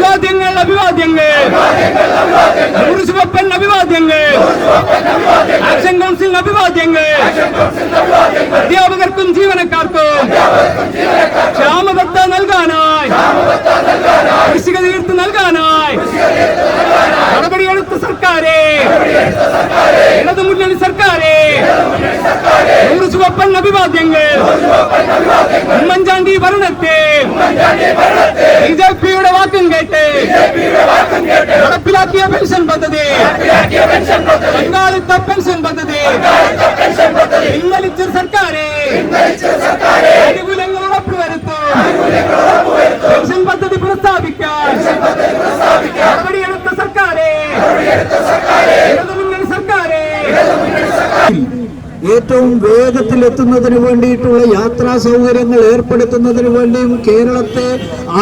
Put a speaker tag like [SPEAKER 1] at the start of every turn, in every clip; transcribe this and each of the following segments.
[SPEAKER 1] അഭിവാദ്യങ്ങൾ അഭിവാദ്യങ്ങൾ. നൂറ് ചുവപ്പൻ അഭിവാദ്യങ്ങൾ. ആക്ഷൻ കൗൺസിൽ അഭിവാദ്യങ്ങൾ. അധ്യാപകർക്കും ജീവനക്കാർക്കും ക്ഷാമബത്ത നൽകാനായി. കൃഷിക തീർത്ത് നൽകാനായി. നടപടിയെടുത്ത സർക്കാരെ. ഇടതുമുന്നണി സർക്കാരെ. നൂറ് ചുവപ്പൻ അഭിവാദ്യങ്ങൾ. പിൻവലിച്ച സർക്കാരെ. ആനുകൂല്യങ്ങൾ ഉറപ്പുവരുത്തും. പെൻഷൻ പദ്ധതി പ്രസ്താവിക്കാൻ നടപടിയെടുത്ത സർക്കാരെ. ഇടതുമുന്നണി സർക്കാരെ.
[SPEAKER 2] ഏറ്റവും വേഗത്തിൽ എത്തുന്നതിന് വേണ്ടിയിട്ടുള്ള യാത്രാ സൗകര്യങ്ങൾ ഏർപ്പെടുത്തുന്നതിന് വേണ്ടിയും കേരളത്തെ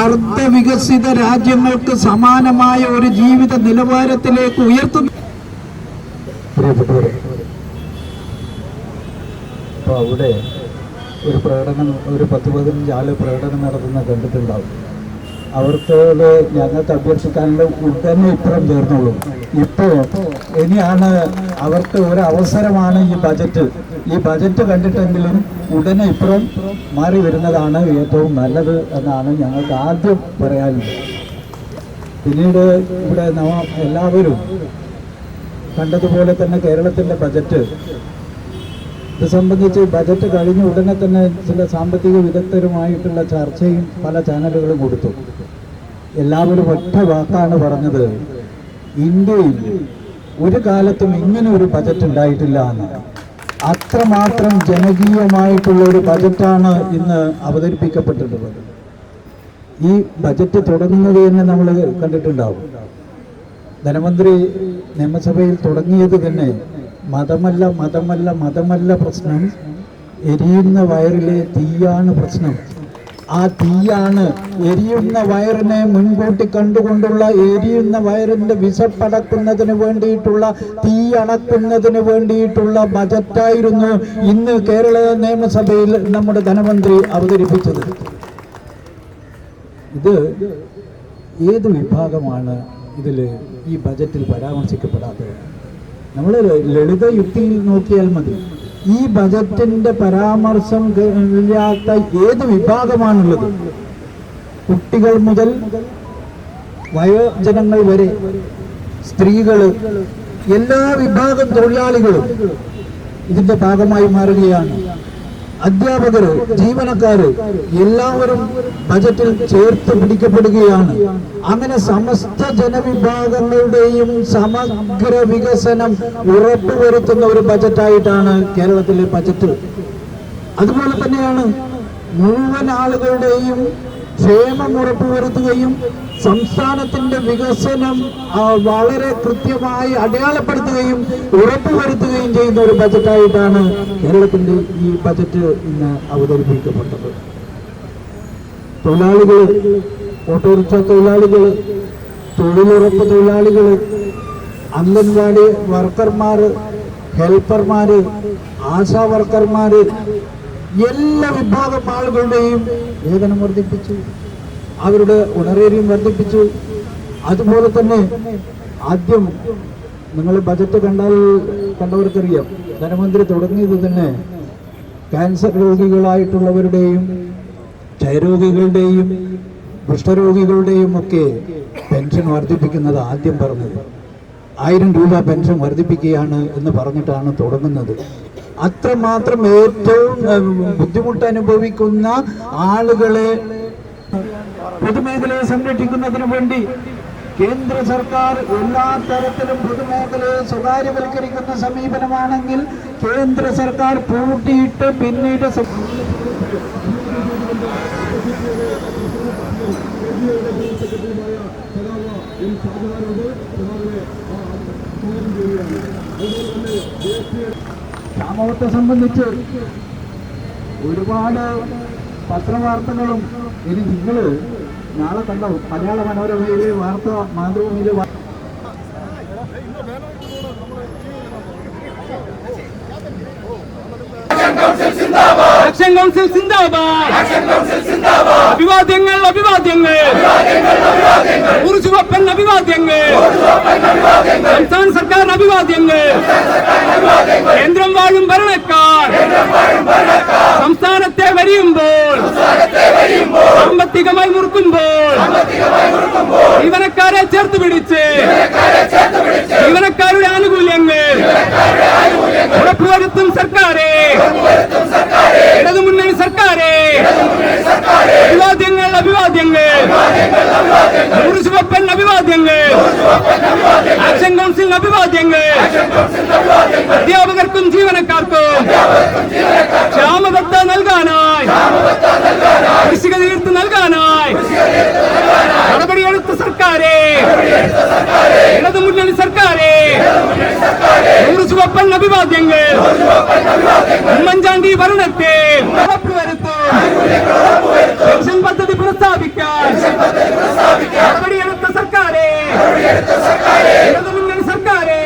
[SPEAKER 2] അർദ്ധവികസിത രാജ്യങ്ങൾക്ക് സമാനമായ ഒരു ജീവിത നിലവാരത്തിലേക്ക് ഉയർത്തുന്നു പ്രിയപ്പെട്ടവരെ അപ്പോൾ അവിടെ ഒരു പ്രകടനം ഒരു പത്ത് പതിനഞ്ച് ആൾ പ്രകടനം നടത്തുന്ന കണ്ടിട്ടുണ്ടാവും. അവർക്കോട് ഞങ്ങൾക്ക് അഭ്യർത്ഥിക്കാനുള്ള ഉടനെ ഇപ്പുറം ചേർന്നുള്ളൂ ഇപ്പോൾ ഇനിയാണ് അവർക്ക് ഒരു അവസരമാണ് ഈ ബജറ്റ്. ഈ ബജറ്റ് കണ്ടിട്ടെങ്കിലും ഉടനെ ഇപ്പുറം മാറി വരുന്നതാണ് ഏറ്റവും നല്ലത് എന്നാണ് ഞങ്ങൾക്ക് ആദ്യം പറയാനുള്ളത്. പിന്നീട് ഇവിടെ എല്ലാവരും കണ്ടതുപോലെ തന്നെ കേരളത്തിന്റെ ബജറ്റ് ഇത് സംബന്ധിച്ച് ബജറ്റ് കഴിഞ്ഞ ഉടനെ തന്നെ ചില സാമ്പത്തിക വിദഗ്ധരുമായിട്ടുള്ള ചർച്ചയും പല ചാനലുകളും കൊടുത്തു. എല്ലാവരും ഒറ്റ വാക്കാണ് പറഞ്ഞത്. ഇന്ത്യയിൽ ഒരു കാലത്തും ഇങ്ങനെ ഒരു ബജറ്റ് ഉണ്ടായിട്ടില്ല എന്ന്. അത്രമാത്രം ജനകീയമായിട്ടുള്ള ഒരു ബജറ്റാണ് ഇന്ന് അവതരിപ്പിക്കപ്പെട്ടിട്ടുള്ളത്. ഈ ബജറ്റ് തുടങ്ങുന്നത് തന്നെ നമ്മൾ കണ്ടിട്ടുണ്ടാവും. ധനമന്ത്രി നിയമസഭയിൽ തുടങ്ങിയത് തന്നെ മതമല്ല മതമല്ല മതമല്ല പ്രശ്നം. എരിയുന്ന വയറിലെ തീയാണ് പ്രശ്നം. ആ തീയാണ് എരിയുന്ന വയറിനെ മുൻകൂട്ടി കണ്ടുകൊണ്ടുള്ള എരിയുന്ന വയറിന്റെ വിശപ്പടക്കുന്നതിന് വേണ്ടിയിട്ടുള്ള തീ അണക്കുന്നതിന് വേണ്ടിയിട്ടുള്ള ബജറ്റായിരുന്നു ഇന്ന് കേരള നിയമസഭയിൽ നമ്മുടെ ധനമന്ത്രി അവതരിപ്പിച്ചത്. ഇത് ഏത് വിഭാഗമാണ് ഇതിൽ ഈ ബജറ്റിൽ പരാമർശിക്കപ്പെടാത്തത്? നമ്മൾ ലളിത യുക്തിയിൽ നോക്കിയാൽ മതി. ഈ ബജറ്റിന്റെ പരാമർശം ഇല്ലാത്ത ഏത് വിഭാഗമാണുള്ളത്? കുട്ടികൾ മുതൽ വയോജനങ്ങൾ വരെ സ്ത്രീകൾ എല്ലാ വിഭാഗം തൊഴിലാളികളും ഇതിന്റെ ഭാഗമായി മാറുകയാണ്. അധ്യാപകര് ജീവനക്കാര് എല്ലാവരും ബജറ്റിൽ ചേർത്ത് പിടിക്കപ്പെടുകയാണ്. അങ്ങനെ സമസ്ത ജനവിഭാഗങ്ങളുടെയും സമഗ്ര വികസനം ഉറപ്പുവരുത്തുന്ന ഒരു ബജറ്റായിട്ടാണ് കേരളത്തിലെ ബജറ്റ്. അതുപോലെ തന്നെയാണ് മുഴുവൻ ആളുകളുടെയും ക്ഷേമം ഉറപ്പുവരുത്തുകയും സംസ്ഥാനത്തിന്റെ വികസനം വളരെ കൃത്യമായി അടയാളപ്പെടുത്തുകയും ഉറപ്പുവരുത്തുകയും ചെയ്യുന്ന ഒരു ബജറ്റായിട്ടാണ് കേരളത്തിന്റെ ഈ ബജറ്റ് ഇന്ന് അവതരിപ്പിക്കപ്പെട്ടത്. തൊഴിലാളികൾ ഓട്ടോറിക്ഷ തൊഴിലാളികൾ തൊഴിലുറപ്പ് തൊഴിലാളികൾ അംഗൻവാടി വർക്കർമാർ ഹെൽപ്പർമാര് ആശാ വർക്കർമാര് എല്ലാ വിഭാഗം ആളുകളുടെയും വേതനം വർദ്ധിപ്പിച്ചു. അവരുടെ ഉണരേരിയും വർദ്ധിപ്പിച്ചു. അതുപോലെ തന്നെ ആദ്യം നിങ്ങൾ ബജറ്റ് കണ്ടാൽ കണ്ടവർക്കറിയാം. ധനമന്ത്രി തുടങ്ങിയത് തന്നെ ക്യാൻസർ രോഗികളായിട്ടുള്ളവരുടെയും ക്ഷയരോഗികളുടെയും കുഷ്ഠരോഗികളുടെയും ഒക്കെ പെൻഷൻ വർദ്ധിപ്പിക്കുന്നത് ആദ്യം പറഞ്ഞത്. ആയിരം രൂപ പെൻഷൻ വർദ്ധിപ്പിക്കുകയാണ് എന്ന് പറഞ്ഞിട്ടാണ് തുടങ്ങുന്നത്. അത്രമാത്രം ഏറ്റവും ബുദ്ധിമുട്ട് അനുഭവിക്കുന്ന ആളുകളെ പൊതുമേഖലയെ സംരക്ഷിക്കുന്നതിന് വേണ്ടി കേന്ദ്ര സർക്കാർ എല്ലാ തരത്തിലും പൊതുമേഖലയെ സ്വകാര്യവൽക്കരിക്കുന്ന സമീപനമാണെങ്കിൽ കേന്ദ്ര സർക്കാർ പൂട്ടിയിട്ട് പിന്നീട് സ്വ- ക്ഷാമത്തെ സംബന്ധിച്ച് ഒരുപാട് പത്രവാർത്തകളും ഇനി നിങ്ങൾ നാളെ കണ്ടോ മലയാള മനോരമയിലെ വാർത്ത മാതൃഭൂമിയിലെ
[SPEAKER 1] അഭിവാദ്യങ്ങൾ അഭിവാദ്യങ്ങൾ. സംസ്ഥാന സർക്കാരിന് അഭിവാദ്യങ്ങൾ കേന്ദ്രം വാഴും ഭരണക്കാർ സംസ്ഥാനത്തെ വരിയുമ്പോൾ സാമ്പത്തികമായി മുറുക്കുമ്പോൾ ജീവനക്കാരെ ചേർത്ത് പിടിച്ച് ജീവനക്കാരുടെ ആനുകൂല്യങ്ങൾ ഉറപ്പുവരുത്തും സർക്കാരെ ഇടതുമുന്നണി സർക്കാരെ അഭിവാദ്യങ്ങൾ അഭിവാദ്യങ്ങൾ നൂറ് ചുവപ്പൻ അഭിവാദ്യങ്ങൾ ആക്ഷൻ കൗൺസിൽ അഭിവാദ്യങ്ങൾ അധ്യാപകർക്കും ജീവനക്കാർക്കും ക്ഷാമബത്ത നൽകാനായി കൃഷിക തീർത്ത് നൽകാനായി നടപടിയെടുത്ത സർക്കാരെ ഇടതുമുന്നണി സർക്കാരെ നൂറ് ചുവപ്പൻ അഭിവാദ്യങ്ങൾ ഉമ്മൻചാണ്ടി ഭരണത്തെ ഉറപ്പുവരുത്തും പെൻഷൻ പദ്ധതി പുനഃസ്ഥാപിക്കാൻ നടപടിയെടുത്ത സർക്കാരെ ഇടതുമുന്നണി സർക്കാരെ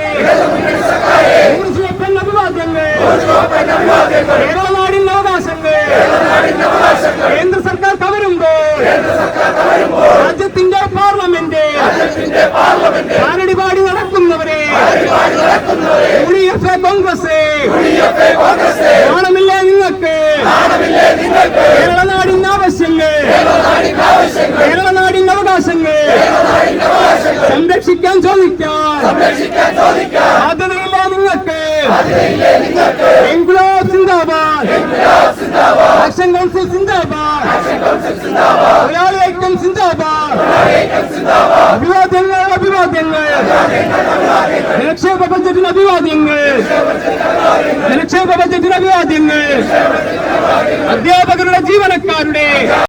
[SPEAKER 1] നൂറ് ചുവപ്പൻ അഭിവാദ്യങ്ങൾ കേരള നാടിൻ അവകാശങ്ങൾ കേന്ദ്ര സർക്കാർ കവരുമ്പോൾ രാജ്യത്തിന്റെ പാർലമെന്റ് കാലടി പാടി നടക്കുന്നവരെ യു ഡി എഫ് കോൺഗ്രസ് നാണമില്ലേ നിങ്ങൾക്ക് കേരള നാടിൻ ആവശ്യങ്ങൾ കേരള നാടിൻ അവകാശങ്ങൾ സംരക്ഷിക്കാൻ ചോദിക്കാൻ. അതിലില്ല നിങ്ങൾക്ക്? ഇൻകുലാബ് സിന്ദാബാദ്. ആക്ഷൻ കൗൺസിൽ സിന്ദാബാദ്. മലയാളി ഐക്യം സിന്ദാബാദ്. അഭിവാദ്യങ്ങൾ അഭിവാദ്യങ്ങൾ. നിക്ഷേപ ബജറ്റിന് അഭിവാദ്യങ്ങൾ. നിക്ഷേപ ബജറ്റിന് അഭിവാദ്യങ്ങൾ. അധ്യാപകരുടെ ജീവനക്കാരുടെ